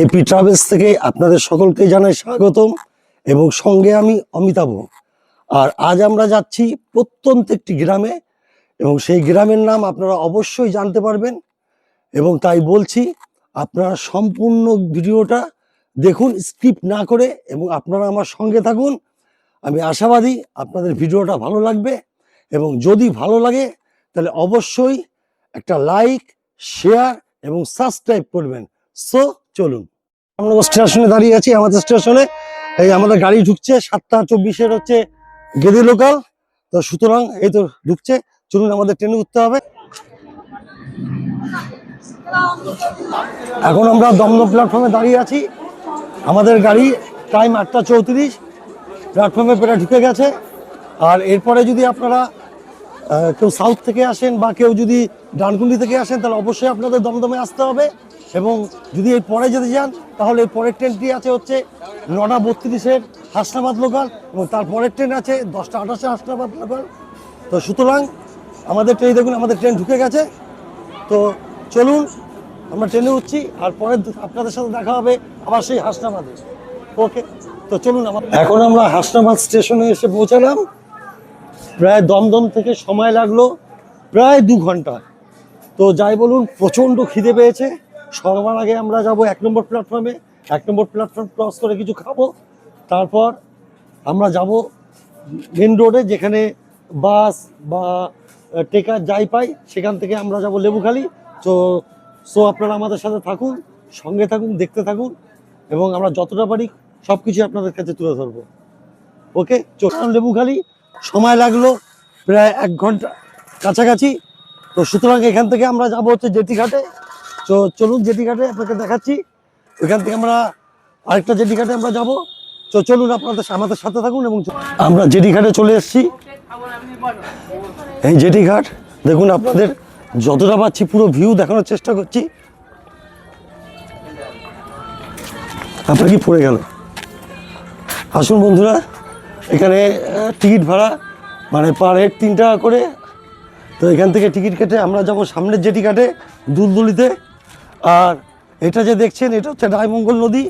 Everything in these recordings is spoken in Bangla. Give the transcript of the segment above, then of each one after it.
এপি ট্রাভেলস থেকে আপনাদের সকলকে জানাই স্বাগতম এবং সঙ্গে আমি অমিতাভ। আর আজ আমরা যাচ্ছি প্রত্যন্ত একটি গ্রামে এবং সেই গ্রামের নাম আপনারা অবশ্যই জানতে পারবেন এবং তাই বলছি আপনারা সম্পূর্ণ ভিডিওটা দেখুন, স্কিপ না করে এবং আপনারা আমার সঙ্গে থাকুন। আমি আশাবাদী আপনাদের ভিডিওটা ভালো লাগবে এবং যদি ভালো লাগে তাহলে অবশ্যই একটা লাইক, শেয়ার এবং সাবস্ক্রাইব করবেন। সো চলুন। আমরা স্টেশনে দাঁড়িয়ে আছি, আমাদের স্টেশনে এই আমাদের গাড়ি ঢুকছে, সাতটা চব্বিশের হচ্ছে গেদি লোকাল তো সুতরাং এই তো ঢুকছে। চলুন, আমাদের ট্রেনে উঠতে হবে। এখন আমরা দমদম প্ল্যাটফর্মে দাঁড়িয়ে আছি। আমাদের গাড়ি টাইম আটটা চৌত্রিশ। প্ল্যাটফর্মে প্রায় ঢুকে গেছে। আর এরপরে যদি আপনারা কেউ সাউথ থেকে আসেন বা কেউ যদি ডানকুন্ডি থেকে আসেন, তাহলে অবশ্যই আপনাদের দমদমে আসতে হবে। এবং যদি এর পরে যেতে যান, তাহলে এর পরের ট্রেনটি আছে হচ্ছে নটা বত্রিশের হাসনাবাদ লোকাল এবং তার পরের ট্রেন আছে দশটা আঠাশে হাসনাবাদ লোকাল। তো সুতরাং আমাদের ট্রেন দেখুন আমাদের ট্রেন ঢুকে গেছে। তো চলুন, আমরা ট্রেনে উঠছি আর পরে আপনাদের সাথে দেখা হবে আবার সেই হাসনাবাদে। ওকে, তো চলুন আমার এখন আমরা হাসনাবাদ স্টেশনে এসে পৌঁছালাম। প্রায় দমদম থেকে সময় লাগল প্রায় দু ঘণ্টা। তো যাই বলুন, প্রচণ্ড খিদে পেয়েছে। সবার আগে আমরা যাব এক নম্বর প্ল্যাটফর্মে এক নম্বর প্ল্যাটফর্ম ক্রস করে কিছু খাব। তারপর আমরা যাব মেন রোডে যেখানে বাস বা টেকার যাই পাই, সেখান থেকে আমরা যাব লেবুখালি। তো সো আপনারা আমাদের সাথে থাকুন, সঙ্গে থাকুন, দেখতে থাকুন, এবং আমরা যতটা পারি সব কিছু আপনাদের কাছে তুলে ধরবো। ওকে? চোখান লেবুখালি। সময় লাগল প্রায় এক ঘণ্টা কাছাকাছি। তো সুতরাং এখান থেকে আমরা যাব হচ্ছে জেটিঘাটে। তো চলুন জেটিঘাটে আপনাকে দেখাচ্ছি। ওইখান থেকে আমরা আরেকটা জেটিঘাটে আমরা যাব। তো চলুন আপনাদের আমাদের সাথে থাকুন এবং আমরা আমরা জেটিঘাটে চলে এসেছি। এই জেটিঘাট দেখুন আপনাদের যতটা পাচ্ছি পুরো ভিউ দেখানোর চেষ্টা করছি। আপনার কি পড়ে গেল? আসুন বন্ধুরা, এখানে টিকিট ভাড়া মানে পার হেড তিন টাকা করে। তো এখান থেকে টিকিট কেটে আমরা যাব সামনের জেটি কাটে দুলদুলিতে। আর এটা যে দেখছেন, এটা হচ্ছে রায়মঙ্গল নদী।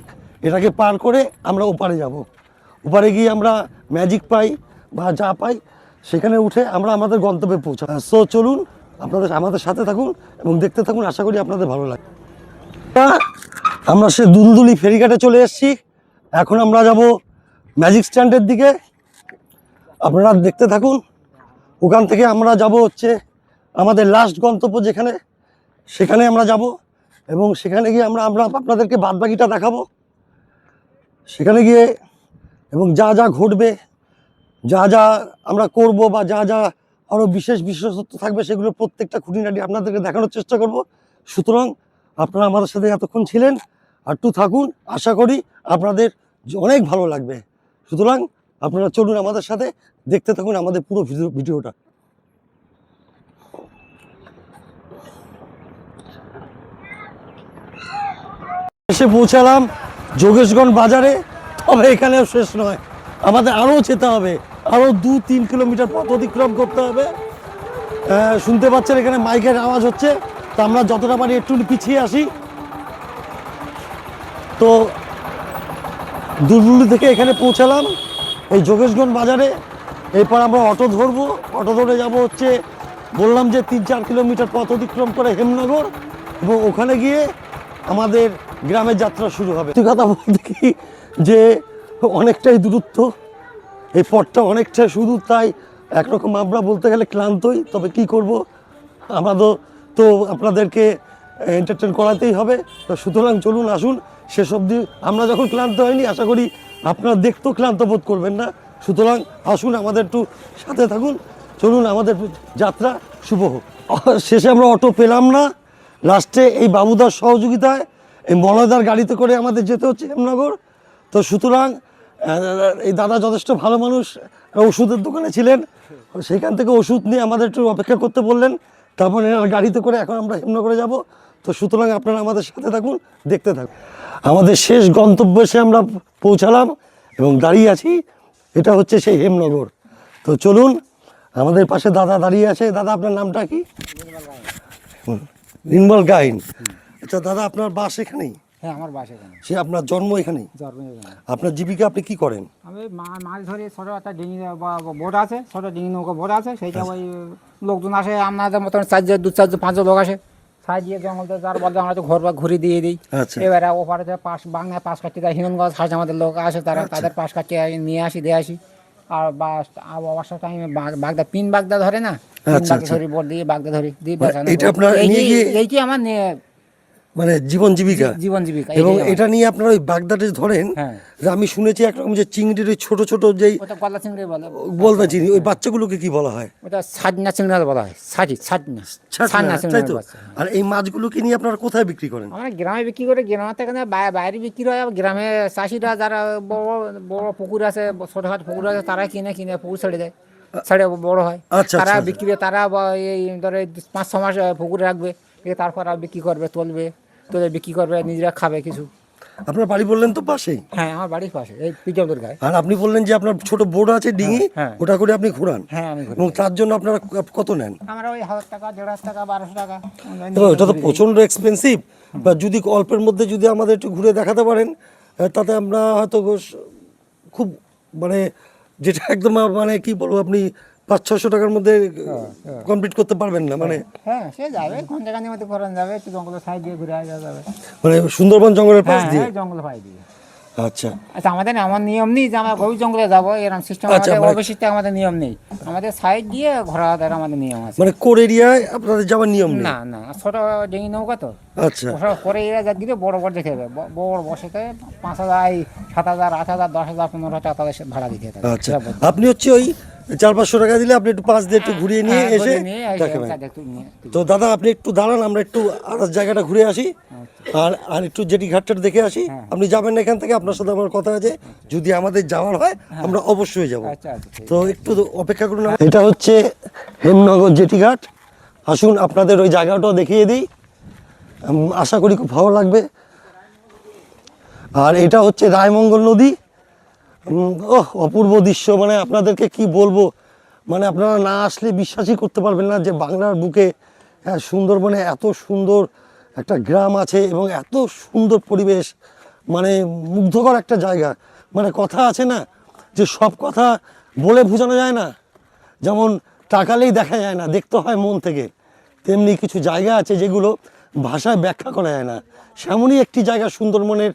এটাকে পার করে আমরা ওপারে যাব। ওপারে গিয়ে আমরা ম্যাজিক পাই বা যা পাই, সেখানে উঠে আমরা আমাদের গন্তব্যে পৌঁছা সো চলুন আপনাদের আমাদের সাথে থাকুন এবং দেখতে থাকুন, আশা করি আপনাদের ভালো লাগে। আমরা সে দুলদুলি ফেরিঘাটে চলে এসেছি। এখন আমরা যাব ম্যাজিক স্ট্যান্ডের দিকে। আপনারা দেখতে থাকুন। ওখান থেকে আমরা যাব হচ্ছে আমাদের লাস্ট গন্তব্য যেখানে, সেখানে আমরা যাব। এবং সেখানে গিয়ে আমরা আমরা আপনাদেরকে বাদবাকিটা দেখাবো। সেখানে গিয়ে এবং যা যা ঘটবে, যা যা আমরা করব বা যা যা আরও বিশেষ বিশেষত্ব থাকবে, সেগুলো প্রত্যেকটা খুঁটিনাটি আপনাদেরকে দেখানোর চেষ্টা করব। সুতরাং আপনারা আমাদের সাথে এতক্ষণ ছিলেন আর একটু থাকুন, আশা করি আপনাদের অনেক ভালো লাগবে। সুতরাং আপনারা চলুন আমাদের সাথে, দেখতে থাকুন আমাদের পুরো ভিডিও ভিডিওটা। এসে পৌঁছালাম যোগেশগঞ্জ বাজারে। তবে এখানেও শেষ নয়। আমাদের আরও যেতে হবে। আরও দু তিন কিলোমিটার পথ অতিক্রম করতে হবে। শুনতে পাচ্ছেন এখানে মাইকের আওয়াজ হচ্ছে। তো আমরা যতটা পারি একটু পিছিয়ে আসি। তো দুলদুলি থেকে এখানে পৌঁছালাম। এই যোগেশগঞ্জ বাজারে। এরপর আমরা অটো ধরবো। অটো ধরে যাব হচ্ছে, বললাম যে তিন চার কিলোমিটার পথ অতিক্রম করে হেমনগর। এবং ওখানে গিয়ে আমাদের গ্রামের যাত্রা শুরু হবে। তুই কথা বলতে কি, যে অনেকটাই দূরত্ব, এই পথটা অনেকটা শুধু তাই, একরকম আমরা বলতে গেলে ক্লান্তই, তবে কি করব? আমরা তো তো আপনাদেরকে এন্টারটেন করাতেই হবে। তো সুতরাং চলুন, আসুন, শেষ অবধি আমরা যখন ক্লান্ত হয়নি, আশা করি আপনারা দেখতেও ক্লান্ত বোধ করবেন না। সুতরাং আসুন, আমাদের একটু সাথে থাকুন। চলুন, আমাদের যাত্রা শুভ হোক। শেষে আমরা অটো পেলাম না। লাস্টে এই বাবুদার সহযোগিতায় এই মলয়দার গাড়িতে করে আমাদের যেতে হচ্ছে হেমনগর। তো সুতরাং এই দাদা যথেষ্ট ভালো মানুষ ওষুধের দোকানে ছিলেন। সেখান থেকে ওষুধ নিয়ে আমাদের একটু অপেক্ষা করতে বললেন। তারপরে এনার গাড়িতে করে এখন আমরা হেমনগরে যাব। তো সুতরাং আপনারা আমাদের সাথে থাকুন, দেখতে থাকুন। আমাদের শেষ গন্তব্য এসে আমরা পৌঁছালাম এবং দাঁড়িয়ে আছি। এটা হচ্ছে সেই হেমনগর। তো চলুন, আমাদের পাশে দাদা দাঁড়িয়ে আছে। দাদা, আপনার নামটা কি? নির্মল গাইন। আচ্ছা দাদা আপনার বাস এখানেই? হ্যাঁ আমার বাসা এখানে। সে আপনার জন্ম এখানেই? জন্ম এখানে। আপনার জীবিকা আপনি কি করেন? আমি মা- মাছ ধরি ছোটো একটা ডিঙি বা বোট আছে ছোটো ডিঙি নৌকা বোট আছে সেইটা ওই লোকজন আসে মতন চারজন দু চারজন পাঁচজন লোক আসে। সাই দিয়ে জঙ্গল দিয়ে যার বলতে আমরা তো ঘর বা ঘুরে দিয়ে দিই। আচ্ছা। এবারে ওপারে যে পাশ বাংলায় পাশ কাটতে হিরণগঞ্জ হাসে আমাদের লোক আসে তারা তাদের পাশ কাটতে নিয়ে আসি দিয়ে আসি। আর বা অবসর টাইমে বাগদা পিন বাগদা ধরে না? পিন আচ্ছা, বাগদা আচ্ছা। ধরি দিয়ে বাগদা ধরি দিয়ে মানে বেচানো এটা করি। আপনার এই নিয়ে যে- গিয়ে- এইটি আমার নিয়ে- মানে জীবন জীবিকা। জীবন জীবিকা এবং এটা নিয়ে আপনারা ওই বাগদাটে ধরেন হ্যাঁ। যে আমি শুনেছি একরকম যে চিংড়ির ওই ছোট ছোট যেই গলা চিংড়ি বলে। বলতে চিনি ওই বাচ্চাগুলোকে কি বলা হয়? ওটা সাজনা চিংড়ি বলা হয়। সাজি সাজনা। ছাতনা, সাজনা তাই চিংড়ি তো? আর এই মাছগুলোকে নিয়ে আপনারা কোথায় বিক্রি করেন? আমরা গ্রামে বিক্রি করে গ্রামে থেকে বাইরে বিক্রি হয়। গ্রামে চাষিরা যারা বড় বড় পুকুর আছে ছোটখাটো পুকুর আছে তারা কিনে কিনে পুকুর ছেড়ে দেয়। ছেড়ে বড় হয়। আচ্ছা, তারা আচ্ছা। বিক্রি তারা এই ধরে পাঁচ ছ মাস পুকুরে রাখবে। তারপর আর বিক্রি করবে তুলবে তুলে বিক্রি করবে নিজেরা খাবে কিছু। আপনার বাড়ি বললেন তো পাশেই হ্যাঁ আমার বাড়ির পাশে এই পিজলদের গায়ে। আর আপনি বললেন যে আপনার ছোট বোর্ড আছে ডিঙি হ্যাঁ। ওটা করে আপনি ঘোরান। হ্যাঁ আমি এবং তার জন্য আপনারা কত নেন? আমরা ওই হাজার টাকা দেড় হাজার টাকা বারোশো টাকা। তো এটা তো প্রচণ্ড এক্সপেন্সিভ বা যদি অল্পের মধ্যে যদি আমাদের একটু ঘুরে দেখাতে পারেন তাতে আমরা হয়তো খুব মানে যেটা একদম মানে কি বলব আপনি পাঁচ ছশো টাকার মধ্যে কমপ্লিট করতে পারবেন না মানে হ্যাঁ সে যাবে কোন জায়গার মধ্যে করানো যাবে একটু জঙ্গলের সাইড দিয়ে ঘুরে যাওয়া যাবে। মানে সুন্দরবন জঙ্গলের পাশ হ্যাঁ দিয়ে? জঙ্গলের পাশ দিয়ে। আচ্ছা। আচ্ছা আমাদের এমন নিয়ম নেই যে আমরা গভীর জঙ্গলে যাব এরকম সিস্টেম আচ্ছা, আমাদের মানে- অবশিষ্ট আমাদের নিয়ম নেই। আমাদের সাইড দিয়ে ঘোরা দেওয়ার আমাদের নিয়ম আছে। মানে কোর এরিয়ায় আপনাদের যাওয়ার নিয়ম নেই? না না ছোট ডিঙি নৌকা তো। আচ্ছা। ওসব করে এরা যা বড় বড় দেখে বড় বসেতে পাঁচ হাজার সাত হাজার আট হাজার দশ হাজার পনেরো হাজার তাদের ভাড়া দিতে থাকে। আচ্ছা। আপনি হচ্ছে ওই চার পাঁচশো টাকা দিলে আপনি একটু পাঁচ দিয়ে একটু ঘুরিয়ে নিয়ে হ্যাঁ, এসে ঘুরে নিয়ে এসে তো দাদা আপনি একটু দাঁড়ান আমরা একটু আর জায়গাটা ঘুরে আসি। আর আর একটু জেটি ঘাটটা দেখে আসি। হ্যাঁ। আপনি যাবেন এখান থেকে আপনার সাথে আমার কথা আছে। যদি আমাদের যাওয়ার হয় আমরা অবশ্যই যাব। আচ্ছা আচ্ছা তো একটু অপেক্ষা করুন এটা হচ্ছে হেমনগর জেটি ঘাট। আসুন আপনাদের ওই জায়গাটাও দেখিয়ে দিই। আশা করি খুব ভালো লাগবে। আর এটা হচ্ছে রায়মঙ্গল নদী। ও অপূর্ব দৃশ্য। মানে আপনাদেরকে কি বলব? মানে আপনারা না আসলে বিশ্বাসই করতে পারবেন না যে বাংলার বুকে হ্যাঁ, সুন্দরবনে এত সুন্দর একটা গ্রাম আছে এবং এত সুন্দর পরিবেশ মানে মুগ্ধকর একটা জায়গা। মানে কথা আছে না যে সব কথা বলে বোঝানো যায় না। যেমন টাকালেই দেখা যায় না, দেখতে হয় মন থেকে। তেমনি কিছু জায়গা আছে যেগুলো ভাষায় ব্যাখ্যা করা যায় না। সেমনই একটি জায়গা সুন্দরবনের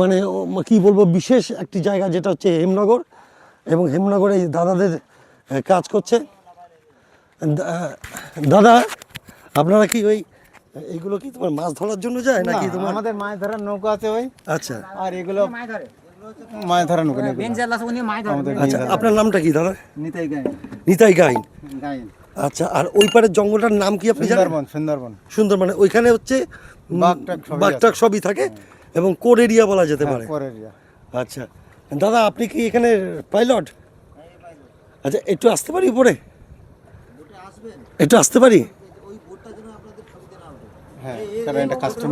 মানে কি বলব, বিশেষ একটি জায়গা যেটা হচ্ছে হেমনগর। এবং হেমনগরে দাদাদের কাজ করছে। দাদা, আপনারা কি ওই এইগুলো কি তোমার মাছ ধরার জন্য যায় নাকি তোমার? আমাদের মাছ ধরার নৌকা আছে ওই। আচ্ছা। আর এগুলো মাছ ধরে মাছ ধরার নৌকা নেই বেঞ্চ আছে উনি মাছ ধরে আচ্ছা আপনার নামটা কি দাদা? নিতাই গাই নিতাই গাইন? গাই আচ্ছা আর ওই পারের জঙ্গলটার নাম কি আপনি জানেন? সুন্দরবন সুন্দরবন। সুন্দর মানে ওইখানে হচ্ছে বাঘটাক সবই সবই থাকে এবং কোর এরিয়া বলা যেতে পারে। পরের ইয়া। আচ্ছা দাদা আপনি কি এখানে পাইলট? আচ্ছা একটু আসতে পারি উপরে? একটু আসতে পারি? হ্যাঁ কারণ এটা কাস্টম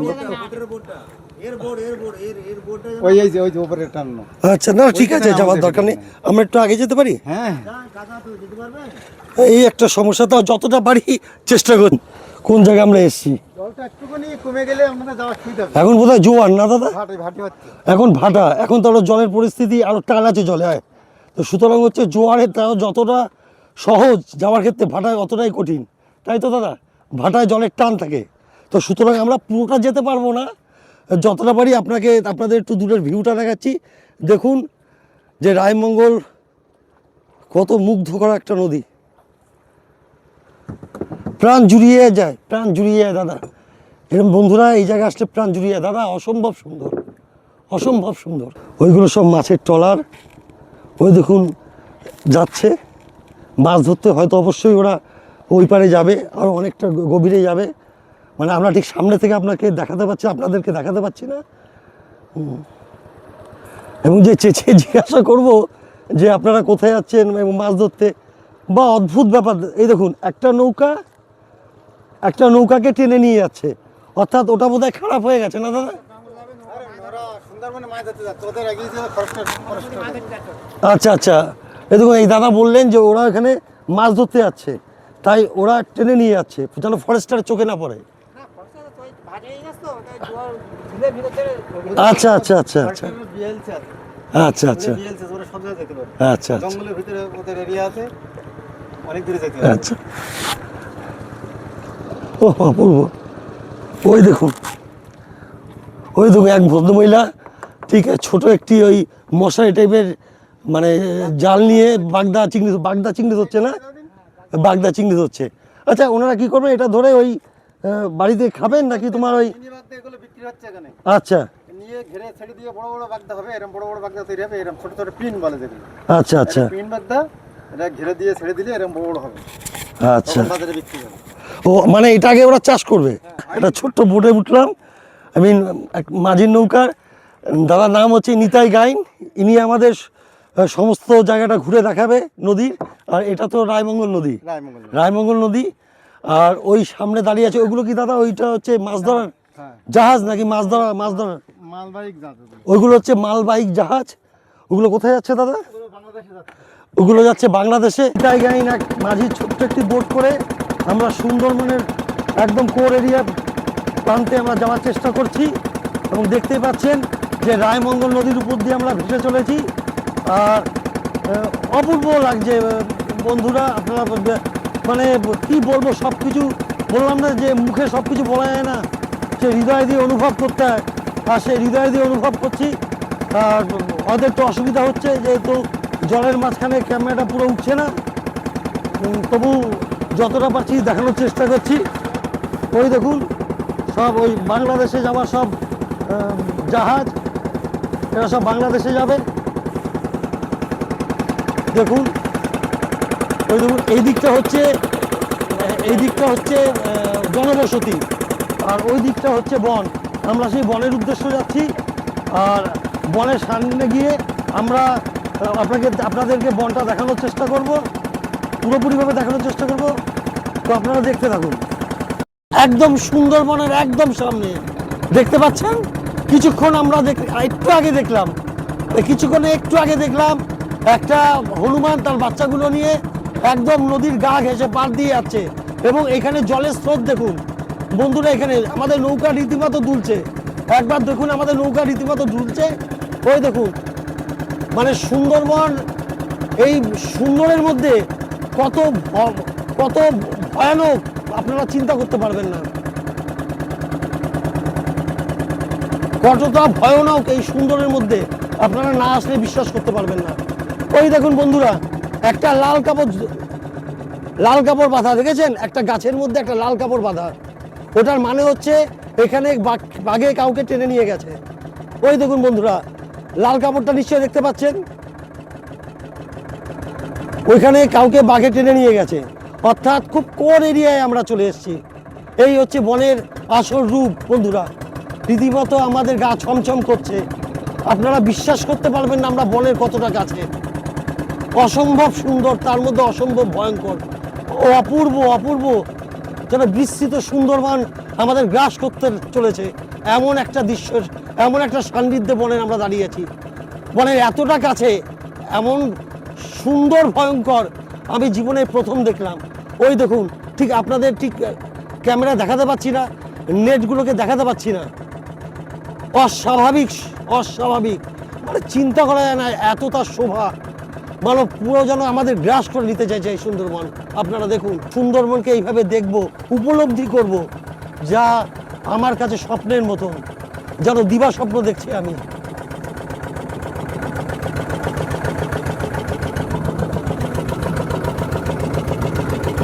ওই এই যে ওই যে উপরে টানো আচ্ছা না ঠিক আছে যাওয়ার দরকার নেই। আমরা একটু আগে যেতে পারি? হ্যাঁ। এই একটা সমস্যা তো যতটা পারি চেষ্টা করুন। কোন জায়গায় আমরা এসেছি? জলটা একটুখানি কমে গেলে আমাদের যাওয়া সুবিধা হবে। এখন বোধহয় জোয়ার না দাদা? ভাটি ভাটি এখন ভাটা এখন তো আরও জলের পরিস্থিতি আরও টান আছে জলে হয়। তো সুতরাং হচ্ছে জোয়ারে তাও যতটা সহজ যাওয়ার ক্ষেত্রে ভাটায় অতটাই কঠিন। তাই তো দাদা? ভাটায় জলের টান থাকে। তো সুতরাং আমরা পুরোটা যেতে পারব না। যতটা পারি আপনাকে, আপনাদের একটু দূরের ভিউটা দেখাচ্ছি। দেখুন যে রায়মঙ্গল কত মুগ্ধ করা একটা নদী। প্রাণ জুড়িয়ে যায়, প্রাণ জুড়িয়ে যায়, দাদা। এরকম বন্ধুরা, এই জায়গায় আসলে প্রাণ জুড়িয়ে দাদা, অসম্ভব সুন্দর অসম্ভব সুন্দর। ওইগুলো সব মাছের ট্রলার। ওই দেখুন, যাচ্ছে। মাছ ধরতে হয়তো অবশ্যই ওরা ওই পারে যাবে, আর অনেকটা গভীরে যাবে। মানে আমরা ঠিক সামনে থেকে আপনাকে দেখাতে পাচ্ছি, আপনাদেরকে দেখাতে পাচ্ছি না। এবং যে চেঁচে জিজ্ঞাসা করব যে আপনারা কোথায় যাচ্ছেন এবং মাছ ধরতে, বা অদ্ভুত ব্যাপার, এই দেখুন, একটা নৌকা, একটা নৌকাকে টেনে নিয়ে যাচ্ছে। অর্থাৎ ওটা বোধহয় খারাপ হয়ে গেছে না, দাদা? আচ্ছা আচ্ছা। এই দেখুন, এই দাদা বললেন যে ওরা এখানে মাছ ধরতে যাচ্ছে। তাই ওরা টেনে নিয়ে যাচ্ছে যেন ফরেস্টারের চোখে না পড়ে। আচ্ছা আচ্ছা আচ্ছা আচ্ছা। আচ্ছা আচ্ছা। আচ্ছা আচ্ছা। জঙ্গলের ভিতরে ওদের এরিয়া আছে অনেক দূরে যেতে পারে। আচ্ছা। ও অপূর্ব ওই দেখুন ওই দেখুন এক ভদ্রমহিলা ঠিক আছে ছোট একটি ওই মশারি টাইপের মানে জাল নিয়ে বাগদা চিংড়ি বাগদা চিংড়ি হচ্ছে না? বাগদা চিংড়ি হচ্ছে আচ্ছা ওনারা কি করবেন এটা ধরে ওই বাড়িতে খাবেন নাকি তোমার ওই বাগদা এগুলো বিক্রি হচ্ছে এখানে। আচ্ছা। নিয়ে ঘিরে ছেড়ে দিয়ে বড় বড় বাগদা হবে এরকম বড় বড় বাগদা তৈরি হবে এরকম ছোট ছোট পিন বলে যেগুলো। আচ্ছা আচ্ছা। পিন বাগদা এটা ঘিরে দিয়ে ছেড়ে দিলে এরকম বড় বড় হবে। আচ্ছা। বাজারে বিক্রি হবে। ও মানে এটাকে ওরা চাষ করবে? একটা ছোট্ট বোটে উঠলাম আই মিন মাঝির নৌকার দাদার নাম হচ্ছে নিতাই গাইন ইনি আমাদের সমস্ত জায়গাটা ঘুরে দেখাবে নদীর আর এটা তো রায়মঙ্গল নদী। রায়মঙ্গল নদী। আর ওই সামনে দাঁড়িয়ে আছে ওগুলো কি দাদা ওইটা হচ্ছে মাছ ধরার হ্যাঁ। জাহাজ নাকি মাছ ধরা মাছ ধরার। ওইগুলো হচ্ছে মালবাহিক জাহাজ। ওগুলো কোথায় যাচ্ছে দাদা? ওগুলো যাচ্ছে। বাংলাদেশে। জায়গায় এক মাঝি ছোট্ট একটি বোট করে আমরা সুন্দরবনের একদম কোর এরিয়া প্রান্তে আমরা যাওয়ার চেষ্টা করছি এবং দেখতেই পাচ্ছেন যে রায়মঙ্গল নদীর উপর দিয়ে আমরা ভেসে চলেছি। অপূর্ব লাগছে বন্ধুরা, আপনারা মানে কি বলব সব কিছু বললাম না যে মুখে সব কিছু বলা যায় না, সে হৃদয় দিয়ে অনুভব করতে হয়। আর সে হৃদয় দিয়ে অনুভব করছি, আর ওদের তো অসুবিধা হচ্ছে, যেহেতু জলের মাঝখানে ক্যামেরাটা পুরো উঠছে না তবু যতটা পারছি দেখানোর চেষ্টা করছি। ওই দেখুন, সব ওই বাংলাদেশে যাওয়ার সব জাহাজ, এরা সব বাংলাদেশে যাবে। দেখুন। ওই দেখুন, এই দিকটা হচ্ছে, এই দিকটা হচ্ছে জনবসতি, আর ওই দিকটা হচ্ছে বন। আমরা সেই বনের উদ্দেশ্যে যাচ্ছি, আর বনের সামনে গিয়ে আমরা আপনাকে, আপনাদেরকে বনটা দেখানোর চেষ্টা করব, পুরোপুরিভাবে দেখানোর চেষ্টা করব। তো আপনারা দেখতে থাকুন। একদম সুন্দরবনের একদম সামনে। দেখতে পাচ্ছেন? কিছুক্ষণ আমরা দেখ, একটু আগে দেখলাম। কিছুক্ষণে একটু আগে দেখলাম একটা হনুমান তার বাচ্চাগুলো নিয়ে একদম নদীর গা ঘেঁষে পার দিয়ে যাচ্ছে। এবং এখানে জলের স্রোত দেখুন। বন্ধুরা, এখানে আমাদের নৌকা রীতিমতো দুলছে। একবার দেখুন আমাদের নৌকা রীতিমতো দুলছে। ওই দেখুন মানে সুন্দরবন, এই সুন্দরের মধ্যে কত কত ভয়ানক আপনারা চিন্তা করতে পারবেন না। কতটা ভয়ানক এই সুন্দরের মধ্যে আপনারা না আসলে বিশ্বাস করতে পারবেন না। ওই দেখুন বন্ধুরা, একটা লাল কাপড় লাল কাপড় বাঁধা, দেখেছেন? একটা গাছের মধ্যে একটা লাল কাপড় বাঁধা। ওটার মানে হচ্ছে এখানে বাঘ- কাউকে টেনে নিয়ে গেছে। ওই দেখুন বন্ধুরা, লাল কাপড়টা নিশ্চয়ই দেখতে পাচ্ছেন? ওইখানে কাউকে বাঘে টেনে নিয়ে গেছে। অর্থাৎ খুব কোর এরিয়ায় আমরা চলে এসেছি। এই হচ্ছে বনের আসল রূপ, বন্ধুরা। রীতিমতো আমাদের গা ছমছম করছে। আপনারা বিশ্বাস করতে পারবেন না আমরা বনের কতটা কাছে অসম্ভব সুন্দর, তার মধ্যে অসম্ভব ভয়ঙ্কর। ও অপূর্ব অপূর্ব। যেন বিস্তৃত সুন্দরবন আমাদের গ্রাস করতে চলেছে। এমন একটা দৃশ্য এমন একটা সান্নিধ্যে বনের আমরা দাঁড়িয়ে আছি। বনের এতটা কাছে, এমন সুন্দর, ভয়ঙ্কর, আমি জীবনে প্রথম দেখলাম। ওই দেখুন, ঠিক আপনাদের ঠিক ক্যামেরা দেখাতে পাচ্ছি না, নেটগুলোকে দেখাতে পাচ্ছি না। অস্বাভাবিক অস্বাভাবিক। মানে চিন্তা করা যায় না, এত তার শোভা। মানে পুরো যেন আমাদের গ্রাস করে নিতে চাইছে এই সুন্দরবন। আপনারা দেখুন, সুন্দরবনকে এইভাবে দেখব, উপলব্ধি করব, যা আমার কাছে স্বপ্নের মতন যেন দিবা স্বপ্ন দেখছি আমি।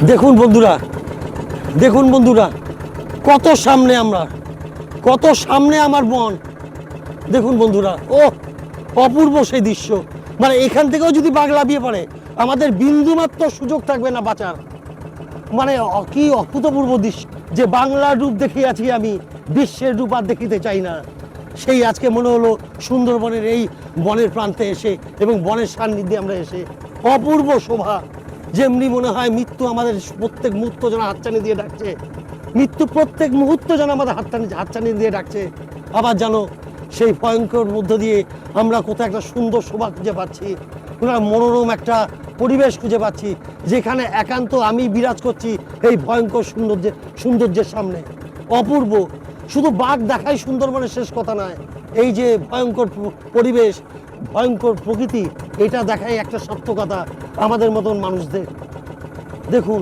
দেখুন বন্ধুরা দেখুন বন্ধুরা, কত সামনে আমরা, কত সামনে আমার বন দেখুন বন্ধুরা ও অপূর্ব সেই দৃশ্য। মানে এখান থেকেও যদি বাঘ লাফিয়ে পড়ে, আমাদের বিন্দুমাত্র সুযোগ থাকবে না বাঁচার। মানে কি অভূতপূর্ব দৃশ্য যে বাংলার রূপ দেখিয়ে আছি আমি, বিশ্বের রূপ আর দেখিতে চাই না। সেই আজকে মনে হলো সুন্দরবনের এই বনের প্রান্তে এসে এবং বনের সান্নিধ্যে আমরা এসে অপূর্ব শোভা, যেমনি মনে হয় মৃত্যু আমাদের প্রত্যেক মুহূর্ত যেন হাতছানি দিয়ে ডাকছে। মৃত্যু প্রত্যেক মুহূর্ত যেন আমাদের হাতছানি হাতছানি দিয়ে ডাকছে। আবার জানো সেই ভয়ঙ্কর মধ্য দিয়ে আমরা কোথাও একটা সুন্দর শোভা খুঁজে পাচ্ছি কোনো মনোরম একটা পরিবেশ খুঁজে পাচ্ছি, যেখানে একান্ত আমি বিরাজ করছি এই ভয়ঙ্কর সৌন্দর্যের সৌন্দর্যের সামনে। অপূর্ব। শুধু বাঘ দেখাই সুন্দরবনের শেষ কথা নয়, এই যে ভয়ঙ্কর পরিবেশ, ভয়ঙ্কর প্রকৃতি, এটা দেখাই একটা কথা আমাদের মতন মানুষদের। দেখুন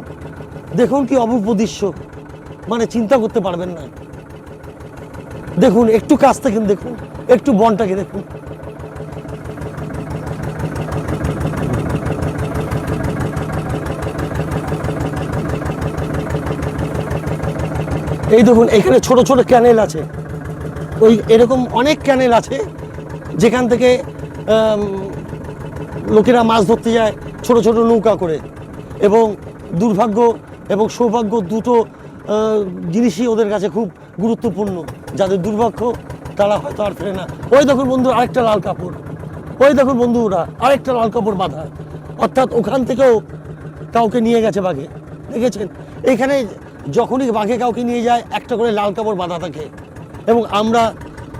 দেখুন কি অপূর্ব দৃশ্য। মানে চিন্তা করতে পারবেন না। দেখুন, একটু কাছ থেকে দেখুন, একটু বনটাকে দেখুন। এই দেখুন, এখানে ছোট ছোট ক্যানেল আছে। ওই এরকম অনেক ক্যানেল আছে, যেখান থেকে লোকেরা মাছ ধরতে যায়, ছোট ছোট নৌকা করে। এবং দুর্ভাগ্য এবং সৌভাগ্য দুটো জিনিসই ওদের কাছে খুব গুরুত্বপূর্ণ। যাদের দুর্ভাগ্য, তারা হয়তো আর ফেরে না। ওই দেখুন বন্ধু, আরেকটা লাল কাপড়। ওই দেখুন বন্ধুরা আরেকটা লাল কাপড় বাঁধা। অর্থাৎ ওখান থেকেও কাউকে নিয়ে গেছে বাঘে। দেখেছেন? এখানে যখনই বাঘে কাউকে নিয়ে যায়, একটা করে লাল কাপড় বাঁধা থাকে। এবং আমরা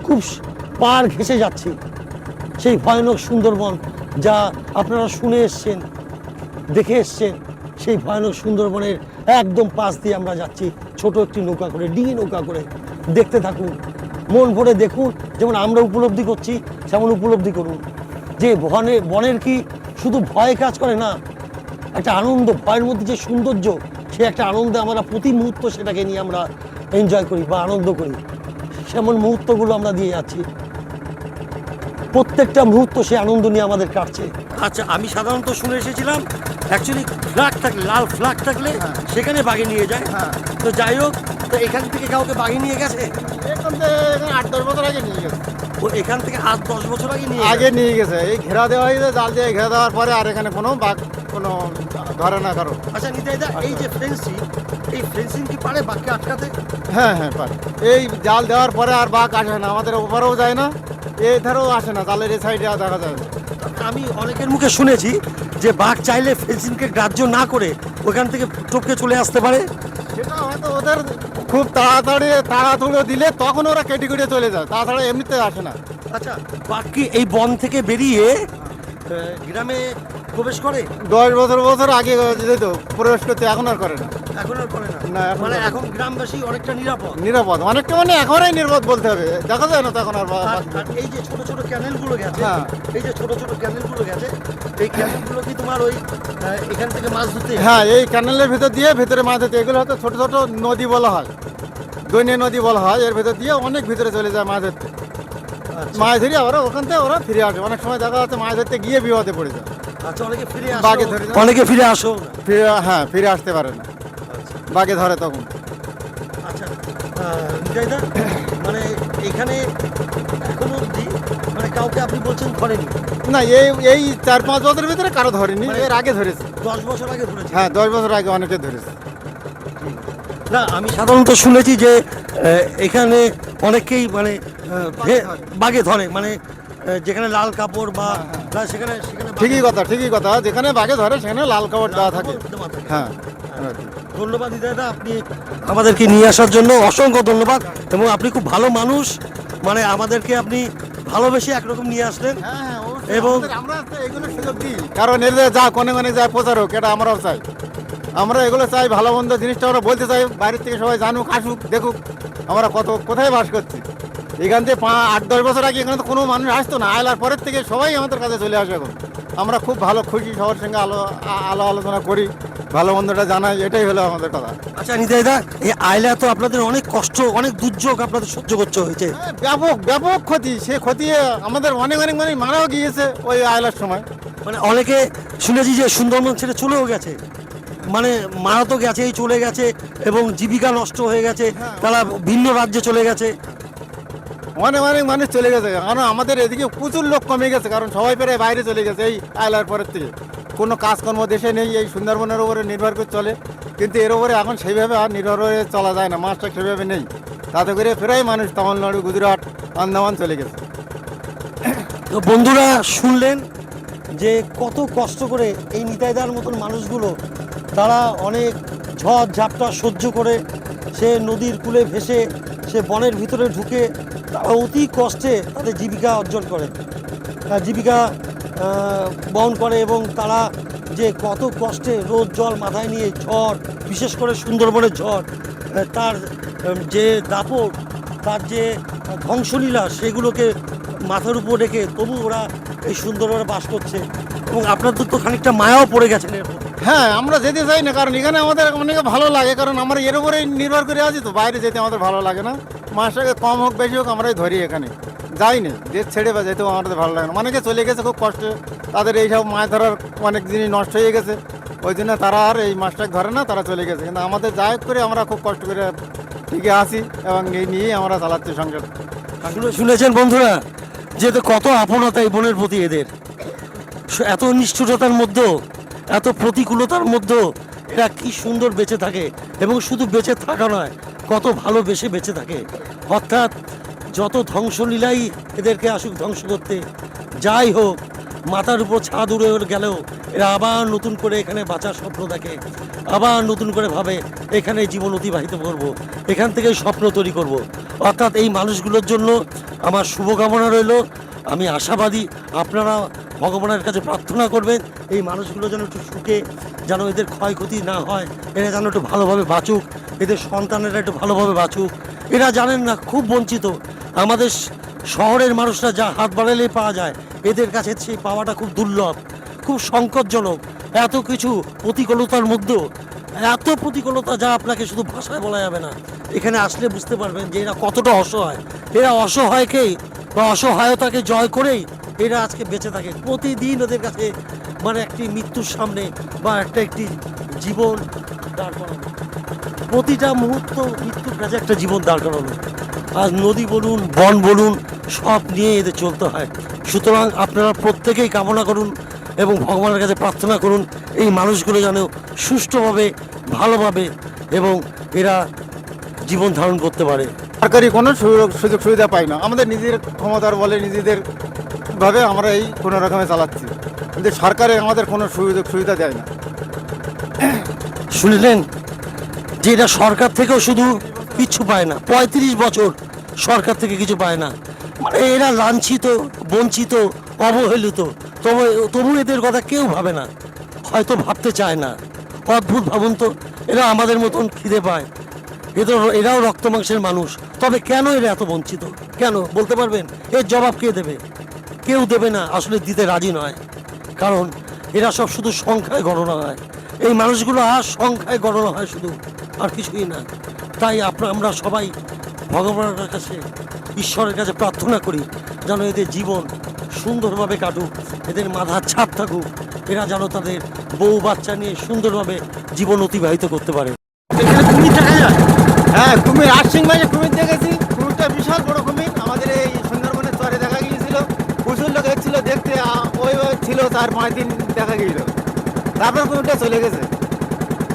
খুব পার ঘেসে যাচ্ছি। সেই ভয়ানক সুন্দরবন যা আপনারা শুনে এসছেন, দেখে এসছেন, সেই ভয়ানক সুন্দরবনের একদম পাশ দিয়ে আমরা যাচ্ছি। ছোট একটি নৌকা করে, ডিঙি নৌকা করে। দেখতে থাকুন মন ভরে দেখুন যেমন আমরা উপলব্ধি করছি সেমন উপলব্ধি করুন। যে বনে বনের কি শুধু ভয় কাজ করে না একটা আনন্দ ভয়ের মধ্যে যে সৌন্দর্য সে একটা আনন্দে আমরা প্রতি মুহূর্ত সেটাকে নিয়ে আমরা এনজয় করি বা আনন্দ করি। সেমন মুহূর্তগুলো আমরা দিয়ে যাচ্ছি। প্রত্যেকটা মুহূর্ত সে আনন্দ নিয়ে আমাদের কাটছে। আচ্ছা আমি সাধারণত শুনে এসেছিলাম অ্যাকচুয়ালি ফ্ল্যাগ থাকলে লাল ফ্ল্যাগ থাকলে সেখানে বাগে নিয়ে যায়। হ্যাঁ। তো যাই হোক তো এখান থেকে কাউকে বাগে নিয়ে গেছে? এখান থেকে আট দশ বছর আগে নিয়ে গেছে। ও এখান থেকে আট দশ বছর আগে নিয়ে আগে নিয়ে গেছে। এই ঘেরা দেওয়া হয়েছে জাল দিয়ে ঘেরা দেওয়ার পরে আর এখানে কোনো বাঘ কোনো ধরে না কারও। আচ্ছা নিতাই এই যে ফেন্সিং এই ফেন্সিং কি পারে বাঘকে আটকাতে? হ্যাঁ হ্যাঁ পারে। এই জাল দেওয়ার পরে আর বাঘ আসে না আমাদের ওপারেও যায় না এই ধারেও আসে না জালের এই সাইডে দেখা যায় না। আমি অনেকের মুখে শুনেছি যে বাঘ চাইলে ফেন্সিংকে গ্রাহ্য না করে ওখান থেকে টপকে চলে আসতে পারে। সেটা হয়তো ওদের খুব তাড়াতাড়ি তাড়াতাড়ি দিলে তখন ওরা কেটে কেটে চলে যায় তাছাড়া এমনিতে আসে না। আচ্ছা বাকি এই বন থেকে বেরিয়ে গ্রামে প্রবেশ করে? দশ বছর বছর আগে যেত প্রবেশ করতে এখন আর করে না। এখন আর করে না। মানে এখন গ্রামবাসী অনেকটা নিরাপদ। নিরাপদ। অনেকটা মানে এখনই নিরাপদ বলতে হবে। দেখা যায় না তখন আর এই যে ছোট ছোট ক্যানেলগুলো গেছে হ্যাঁ। এই যে ছোট ছোট ক্যানেলগুলো গেছে এই ক্যানেলগুলো কি তোমার ওই এখান থেকে মাছ ধরতে হ্যাঁ এই ক্যানেলের ভিতর দিয়ে ভেতরে মাছ ধরতে। এগুলো হয়তো ছোট ছোট নদী বলা হয়। দৈন্য নদী বলা হয়। এর ভেতর দিয়ে অনেক ভিতরে চলে যায় মাছ ধরতে। আচ্ছা। মাছ ধরি আবার ওখান থেকে ওরা ফিরে আসে। অনেক সময় দেখা যাচ্ছে মাছ ধরতে গিয়ে বিপদে পড়ে যায়। আচ্ছা অনেকে ফিরে আসো অনেকে ফিরে আসো হ্যাঁ ফিরে আসতে পারে না। বাঘে ধরে তখন। আচ্ছা মানে এখানে এখনও অবধি মানে কাউকে আপনি বলছেন ধরেনি? না এই এই চার পাঁচ বছরের ভিতরে কারও ধরেনি মানে- এর আগে ধরেছে। দশ বছর আগে ধরেছে? হ্যাঁ দশ বছর আগে অনেকে ধরেছে। না আমি সাধারণত শুনেছি যে এখানে অনেকেই মানে ভে- বাঘে ধরে। মানে যেখানে লাল কাপড় বা সেখানে সেখানে ঠিকই কথা ঠিকই কথা। যেখানে বাঘে ধরে সেখানে লাল কাপড় দেওয়া থাকে। দেওয়া থাকে। হ্যাঁ ধন্যবাদ দাদা আপনি আমাদেরকে নিয়ে আসার জন্য অসংখ্য ধন্যবাদ এবং আপনি খুব ভালো মানুষ। মানে আমাদেরকে আপনি ভালোবেসে একরকম নিয়ে আসলেন। হ্যাঁ, হ্যাঁ, এবং- আমরা এগুলো সুযোগ দিই। কারণ এর যা কনে কনে যায় প্রচার হোক এটা আমরাও চাই। আমরা এগুলো চাই ভালো মন্দ জিনিসটা আমরা বলতে চাই বাইরের থেকে সবাই জানুক আসুক দেখুক আমরা কত কোথায় বাস করছি। এখান থেকে পা আট দশ বছর আগে এখানে তো কোনো মানুষ আসতো না আয়লার পরের থেকে সবাই আমাদের কাছে চলে আসে এখন। আমরা খুব ভালো খুশি সবার সঙ্গে আলো আলো আলোচনা করি। ভালো মন্দটা জানাই এটাই হলো আমাদের কথা। আচ্ছা নিতাই দা এই আয়লা তো আপনাদের অনেক কষ্ট অনেক দুর্যোগ আপনাদের সহ্য করতে হয়েছে। হ্যাঁ, ব্যাপক ব্যাপক ক্ষতি। সে ক্ষতি আমাদের অনেক অনেক মানে মারাও গিয়েছে ওই আয়লার সময়। মানে অনেকে শুনেছি যে সুন্দরবন ছেড়ে চলেও গেছে। মানে মারা তো গেছেই চলে গেছে এবং জীবিকা নষ্ট হয়ে গেছে তারা ভিন্ন রাজ্যে চলে গেছে। অনেক অনেক মানুষ চলে গেছে। কারণ আমাদের এদিকে প্রচুর লোক কমে গেছে কারণ সবাই প্রায় বাইরে চলে গেছে এই আয়লার পরের থেকে। কোনো কাজকর্ম দেশে নেই, এই সুন্দরবনের উপরে নির্ভর করে চলে। কিন্তু এর উপরে এখন সেইভাবে আর নির্ভর হয়ে চলা যায় না, মাছটা সেভাবে নেই। তাতে করে প্রায় মানুষ তামিলনাড়ু, গুজরাট, আন্দামান চলে গেছে। তো বন্ধুরা, শুনলেন যে কত কষ্ট করে এই নিতাইদার মতন মানুষগুলো, তারা অনেক ঝড় ঝাপটা সহ্য করে, সে নদীর কূলে ভেসে, সে বনের ভিতরে ঢুকে, তারা অতি কষ্টে তাদের জীবিকা অর্জন করে। জীবিকা বহন করে এবং তারা যে কত কষ্টে রোদ, জল মাথায় নিয়ে ঝড়, বিশেষ করে সুন্দরবনের ঝড় তার যে দাপট, তার যে ধ্বংসলীলা, সেগুলোকে মাথার উপর রেখে তবু ওরা এই সুন্দরবনে বাস করছে। এবং আপনাদের তো খানিকটা মায়াও পড়ে গেছেন হ্যাঁ আমরা যেতে চাই না, কারণ এখানে আমাদের অনেক ভালো লাগে, কারণ আমরা এর উপরেই নির্ভর করে আছি, তো বাইরে যেতে আমাদের ভালো লাগে না। মাসটাকে কম হোক, বেশি হোক, আমরাই ধরি এখানে। যাই না দেশ ছেড়ে বা যেতেও আমাদের ভালো লাগে না। অনেকে চলে গেছে, খুব কষ্টে। তাদের এইসব মাছ ধরার অনেক জিনিস নষ্ট হয়ে গেছে। ওই জন্য তারা আর এই মাছটা ধরে না, তারা চলে গেছে। কিন্তু আমাদের যাই করে আমরা খুব কষ্ট করে টিকে আসি এবং এই নিয়েই আমরা চালাচ্ছি সংসার। শুনেছেন বন্ধুরা, যে কত আপনতা এই বোনের প্রতি এদের। এত নিষ্ঠুরতার মধ্যেও, এত প্রতিকূলতার মধ্যেও এরা কি সুন্দর বেঁচে থাকে। এবং শুধু বেঁচে থাকা নয়, কত ভালো ভালোবেসে বেঁচে থাকে। অর্থাৎ যত ধ্বংসলীলাই এদেরকে আসুক ধ্বংস করতে, যাই হোক, মাথার উপর ছাদ উড়ে গেলেও এরা আবার নতুন করে এখানে বাঁচার স্বপ্ন দেখে, আবার নতুন করে ভাবে এখানে জীবন অতিবাহিত করব। এখান থেকে স্বপ্ন তৈরি করব। অর্থাৎ এই মানুষগুলোর জন্য আমার শুভকামনা রইল আমি আশাবাদী আপনারা ভগবানের কাছে প্রার্থনা করবেন, এই মানুষগুলো যেন একটু সুখে, যেন এদের ক্ষয়ক্ষতি না হয়, এরা যেন একটু ভালোভাবে বাঁচুক, এদের সন্তানেরা একটু ভালোভাবে বাঁচুক এরা জানেন না, খুব বঞ্চিত আমাদের শহরের মানুষরা যা হাত বাড়ালেই পাওয়া যায়, এদের কাছে সেই পাওয়াটা খুব দুর্লভ, খুব সংকটজনক। এত কিছু প্রতিকূলতার মধ্যেও, এত প্রতিকূলতা যা আপনাকে শুধু ভাষায় বলা যাবে না, এখানে আসলে বুঝতে পারবেন যে এরা কতটা অসহায়। এরা অসহায়কেই বা অসহায়তাকে জয় করেই এরা আজকে বেঁচে থাকে। প্রতিদিন ওদের কাছে মানে একটি মৃত্যুর সামনে বা একটা একটি জীবন দাঁড় করানো। প্রতিটা মুহূর্ত মৃত্যুর কাছে একটা জীবন দাঁড় করানো। আর নদী বলুন বন বলুন সব নিয়ে এদের চলতে হয়। সুতরাং আপনারা প্রত্যেকেই কামনা করুন এবং ভগবানের কাছে প্রার্থনা করুন এই মানুষগুলো যেন সুষ্ঠুভাবে ভালোভাবে এবং এরা জীবন ধারণ করতে পারে। সরকারি কোনো সুযোগ সুযোগ সুবিধা পাই না। আমাদের নিজেদের ক্ষমতার বলে নিজেদের ভাবে আমরা এই কোনো রকমে চালাচ্ছি। কিন্তু সরকারে আমাদের কোনো সুযোগ সুবিধা দেয় না। শুনলেন যে এটা সরকার থেকেও শুধু কিচ্ছু পায় না। পঁয়ত্রিশ বছর সরকার থেকে কিছু পায় না। মানে এরা লাঞ্ছিত, বঞ্চিত, অবহেলিত। তবু তবু এদের কথা কেউ ভাবে না। হয়তো ভাবতে চায় না। অদ্ভুত ভাবুন তো, এরা আমাদের মতন খিদে পায়। এদের, এরাও রক্ত মাংসের মানুষ। তবে কেন এরা এত বঞ্চিত? কেন? বলতে পারবেন? এর জবাব কে দেবে? কেউ দেবে না, আসলে দিতে রাজি নয়। কারণ এরা সব শুধু সংখ্যায় গণনা হয়। এই মানুষগুলো আর সংখ্যায় গণনা হয় শুধু, আর কিছুই না। তাই আমরা সবাই ভগবানের কাছে, ঈশ্বরের কাছে প্রার্থনা করি যেন এদের জীবন সুন্দরভাবে কাটুক, এদের মাথার ছাপ থাকুক, এরা যেন তাদের বউ বাচ্চা নিয়ে সুন্দরভাবে জীবন অতিবাহিত করতে পারে। কুমির দেখা যায় হ্যাঁ কুমির আটসিং মাঝে কুমির দেখেছি। কুমিরটা বিশাল বড় কুমির। আমাদের এই সুন্দরবনের চরে দেখা গিয়েছিল। প্রচুর লোক এসেছিল দেখতে ওই ছিল চার পাঁচ দিন দেখা গিয়েছিল। তারপর কুমিরটা চলে গেছে।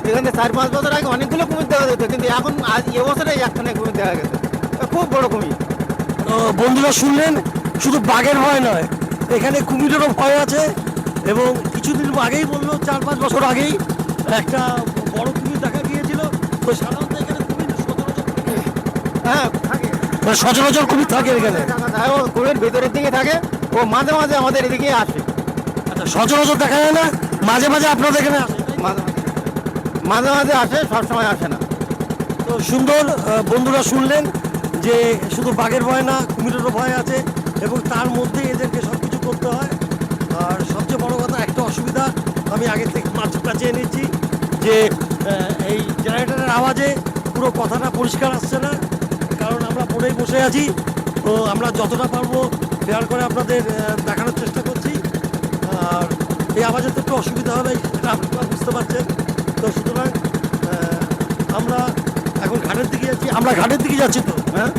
এখানে চার পাঁচ বছর আগে অনেকগুলো কুমির দেখা যেত কিন্তু এখন আজ এবছরে একখানে কুমির দেখা গেছে। খুব বড় কুমির। তো বন্ধুরা শুনলেন শুধু বাঘের ভয় নয় এখানে কুমিরেরও ভয় আছে এবং কিছুদিন আগেই বলল চার পাঁচ বছর আগেই একটা বড় কুমির দেখা গিয়েছিল তো সাধারণত এখানে কুমির সচরাচর হ্যাঁ থাকে মানে সচরাচর কুমির থাকে এখানে। ও কুমির ভিতরের দিকে থাকে ও মাঝে মাঝে আমাদের এদিকে আসে। আচ্ছা সচরাচর দেখা যায় না মাঝে মাঝে আপনাদের এখানে আসে। মাঝে মাঝে আসে, সবসময় আসে না। তো সুন্দর বন্ধুরা শুনলেন যে শুধু বাঘের ভয় না, কুমিরেরও ভয় আছে এবং তার মধ্যে এদেরকে সব কিছু করতে হয়। আর সবচেয়ে বড় কথা, একটা অসুবিধা আমি আগে থেকে মাছটা চেয়ে নিচ্ছি যে এই জেনারেটারের আওয়াজে পুরো কথাটা পরিষ্কার আসছে না, কারণ আমরা পড়েই বসে আছি। তো আমরা যতটা পারব ফেয়ার করে আপনাদের দেখানোর চেষ্টা করছি। আর এই আওয়াজের তো একটু অসুবিধা হবে, সেটা আপনারা বুঝতে পারছেন তো সুতরাং আহ, আমরা এখন ঘাটের দিকে যাচ্ছি আমরা ঘাটের দিকে যাচ্ছি তো। হ্যাঁ?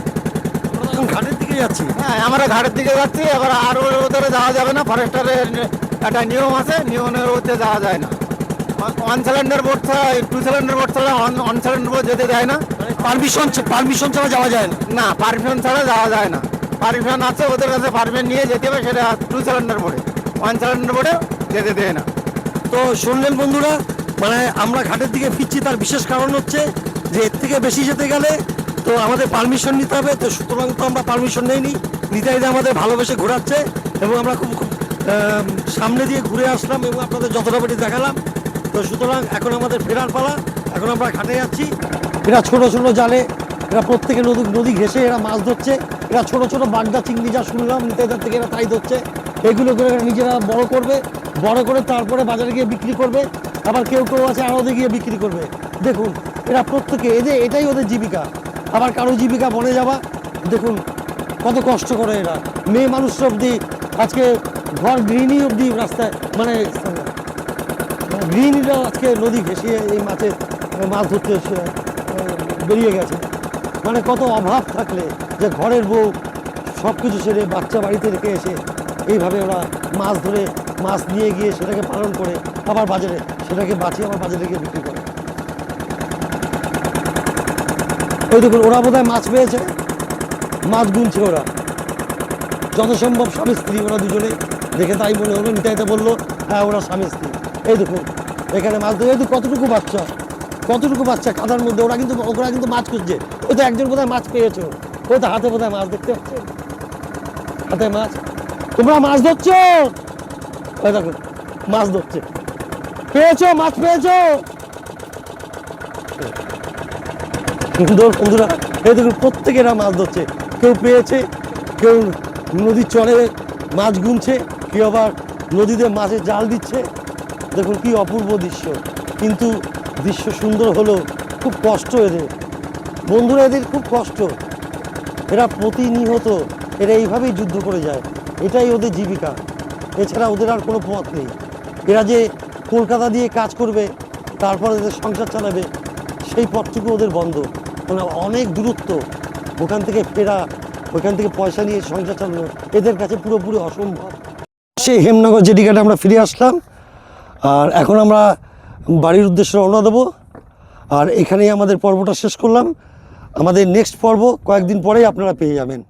ঘাটের দিকে যাচ্ছি হ্যাঁ আমরা ঘাটের দিকে যাচ্ছি এবার আর ওদের যাওয়া যাবে না ফরেস্টারের একটা নিয়ম আছে নিয়মের মধ্যে যাওয়া যায় না। ওয়ান সিলিন্ডার বোট ছাড়া টু সিলিন্ডার বোট ছাড়া ওয়ান সিলিন্ডার বোট যেতে দেয় না। পারমিশন পারমিশন ছাড়া যাওয়া যায় না। না পারমিশন ছাড়া যাওয়া যায় না। পারমিশন আছে ওদের কাছে পারমিশন নিয়ে যেতে হবে সেটা টু সিলিন্ডার বোটে ওয়ান সিলিন্ডার বোটে যেতে দেয় না। তো শুনলেন বন্ধুরা মানে আমরা ঘাটের দিকে ফিরছি তার বিশেষ কারণ হচ্ছে যে এর থেকে বেশি যেতে গেলে তো আমাদের পারমিশন নিতে হবে। তো সুতরাং তো আমরা পারমিশন নেইনি। নিতাইদা আমাদের ভালোবেসে ঘোরাচ্ছে এবং আমরা খুব খুব সামনে দিয়ে ঘুরে আসলাম এবং আপনাদের যতটা বেটি দেখালাম। তো সুতরাং এখন আমাদের ফেরার পালা। এখন আমরা ঘাটে যাচ্ছি। এরা ছোট ছোট জালে, এরা প্রত্যেকে নদী নদী ঘেসে এরা মাছ ধরছে। এরা ছোট ছোট বাগদা চিংড়ি যা শুনলাম নিতেদার থেকে এরা তাই ধরছে। এগুলো করে এরা নিজেরা বড় করবে। বড় করে তারপরে বাজারে গিয়ে বিক্রি করবে। আবার কেউ কেউ আছে আড়তে গিয়ে বিক্রি করবে। দেখুন এরা প্রত্যেকে এদের এটাই ওদের জীবিকা। আবার কারও জীবিকা বনে যাওয়া, দেখুন কত কষ্ট করে এরা। মেয়ে মানুষ অব্দি আজকে ঘর গৃহিণী অব্দি রাস্তায় মানে গৃহিণীরাও আজকে নদী ঘেঁষিয়ে এই মাছের, মাছ ধরতে বেরিয়ে গেছে। মানে কত অভাব থাকলে যে ঘরের বউ সব কিছু ছেড়ে বাচ্চা বাড়িতে রেখে এসে এইভাবে ওরা মাছ ধরে, মাছ নিয়ে গিয়ে সেটাকে পালন করে, আবার বাজারে, সেটাকে বাঁচিয়ে আবার বাজারে গিয়ে বিক্রি করে। ওই দেখুন, ওরা বোধহয় মাছ পেয়েছে। মাছ গুনছে ওরা। যত সম্ভব স্বামী স্ত্রী, ওরা দুজনে দেখে তাই মনে হলো, নিতাইতে বলল হ্যাঁ ওরা স্বামী স্ত্রী। এই দেখুন, এখানে মাছ ধরে কতটুকু বাচ্চা কতটুকু বাচ্চা কাদার মধ্যে, ওরা কিন্তু ওরা কিন্তু মাছ খুঁজছে। ওই তো একজন বোধহয় মাছ পেয়েছ ওই তো হাতে বোধহয় মাছ দেখতে পাচ্ছেন? হাতে মাছ? তোমরা মাছ ধরছো? ওই দেখো, মাছ ধরছে। পেয়েছ, মাছ পেয়েছ? বন্ধুরা। দেখুন, প্রত্যেকেরা মাছ ধরছে। কেউ পেয়েছে, কেউ নদীর চরে মাছ গুনছে, কেউ আবার নদীতে মাছের জাল দিচ্ছে। দেখুন, কি অপূর্ব দৃশ্য। কিন্তু দৃশ্য সুন্দর হলেও খুব কষ্ট এদের। বন্ধুরা, এদের খুব কষ্ট। এরা প্রতিনিহত, এরা এইভাবেই যুদ্ধ করে যায়। এটাই ওদের জীবিকা। এছাড়া ওদের আর কোনো পথ নেই। এরা যে কলকাতা দিয়ে কাজ করবে, তারপরে এদের সংসার চালাবে, সেই পথটুকু ওদের বন্ধ। মানে অনেক দূরত্ব। ওখান থেকে ফেরা, ওখান থেকে পয়সা নিয়ে সংসার চালানো, এদের কাছে পুরোপুরি অসম্ভব। সেই হেমনগর জেডিঘাটে আমরা ফিরে আসলাম, আর এখন আমরা বাড়ির উদ্দেশ্যে রওনা দেবো। আর এখানেই আমাদের পর্বটা শেষ করলাম। আমাদের নেক্সট পর্ব কয়েকদিন পরেই আপনারা পেয়ে যাবেন।